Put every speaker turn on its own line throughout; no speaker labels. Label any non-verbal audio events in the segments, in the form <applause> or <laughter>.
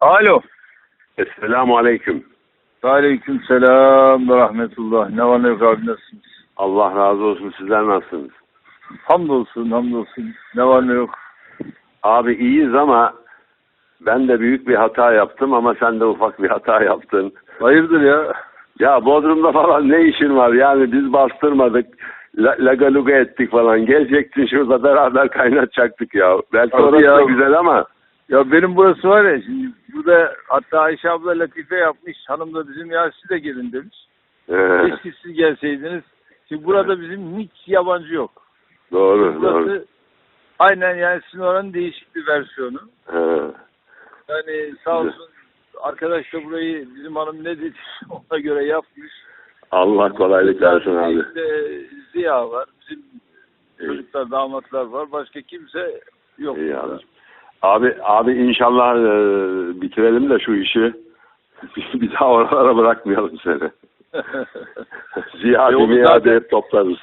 Alo.
Esselamu Aleyküm.
Aleyküm selam ve rahmetullah. Ne var ne yok abi nasılsınız?
Allah razı olsun. Sizler nasılsınız?
Hamdolsun hamdolsun. Ne var ne yok.
Abi iyiyiz ama ben de büyük bir hata yaptım ama sen de ufak bir hata yaptın.
Hayırdır ya?
Ya Bodrum'da falan ne işin var? Yani biz bastırmadık. La, lagaluga ettik falan. Gelecektin şurada beraber kaynatacaktık ya. Belki
Hadi
orası
ya.
da güzel ama.
Ya benim burası var ya şimdi burada hatta Ayşe abla latife yapmış. Hanım da bizim ya siz de gelin demiş.
He,
Keşke siz gelseydiniz. Şimdi burada bizim hiç yabancı yok.
doğru doğru.
Burası aynen yani sizin oranın değişik bir versiyonu.
He.
Yani sağ olsun arkadaş da burayı bizim hanım ne dedi <laughs> ona göre yapmış.
Allah kolaylık versin abi.
İşte Ziya var, bizim çocuklar, damatlar var. Başka kimse yok.
İyi
burada.
abi. Abi, abi inşallah e, bitirelim de şu işi. <laughs> Bir, bir daha oralara bırakmayalım seni. <laughs>
Yok,
miyade
zaten-
hep toplarız.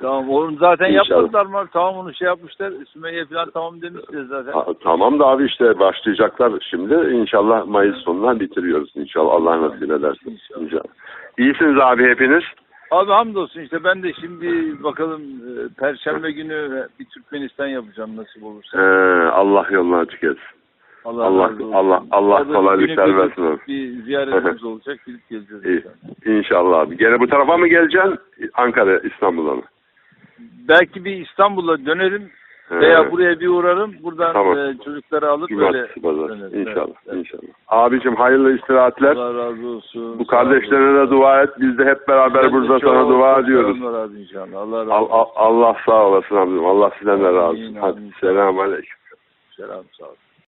tamam oğlum zaten
İnşallah.
yapmadılar mı? Tamam onu şey yapmışlar. Sümeyye falan tamam demişler zaten.
Ha, tamam da abi işte başlayacaklar şimdi. İnşallah Mayıs sonuna bitiriyoruz inşallah. Allah nasip ederse.
İnşallah.
İnşallah. İyisiniz abi hepiniz.
Abi hamdolsun işte ben de şimdi bakalım e, Perşembe günü bir Türkmenistan yapacağım nasip
Ee,
olursa.
Allah yolunu açık etsin.
Allah
Allah-
razı olsun.
Allah- Allah
Orada
kolaylıklar
günü
versin
bir- Bir ziyaretimiz <laughs> olacak. Gidip geleceğiz.
İyi.
inşallah.
İnşallah abi. Gene bu tarafa mı geleceksin? Ankara, İstanbul'a mı?
Belki bir İstanbul'a dönerim Veya buraya bir uğrarım. Buradan
Tamam.
e, çocukları alıp böyle
Cumartesi, pazar.
döneriz.
İnşallah,
Evet,
inşallah. Abicim hayırlı istirahatler.
Allah razı olsun.
Bu kardeşlerine de dua et. Biz de hep beraber
Ben
burada sana dua ediyoruz.
selamlar abi inşallah. Allah razı olsun.
al- Allah sağ olasın abicim. Allah sizden de razı olsun. Hadi selamun aleyküm.
Selam sağ olun.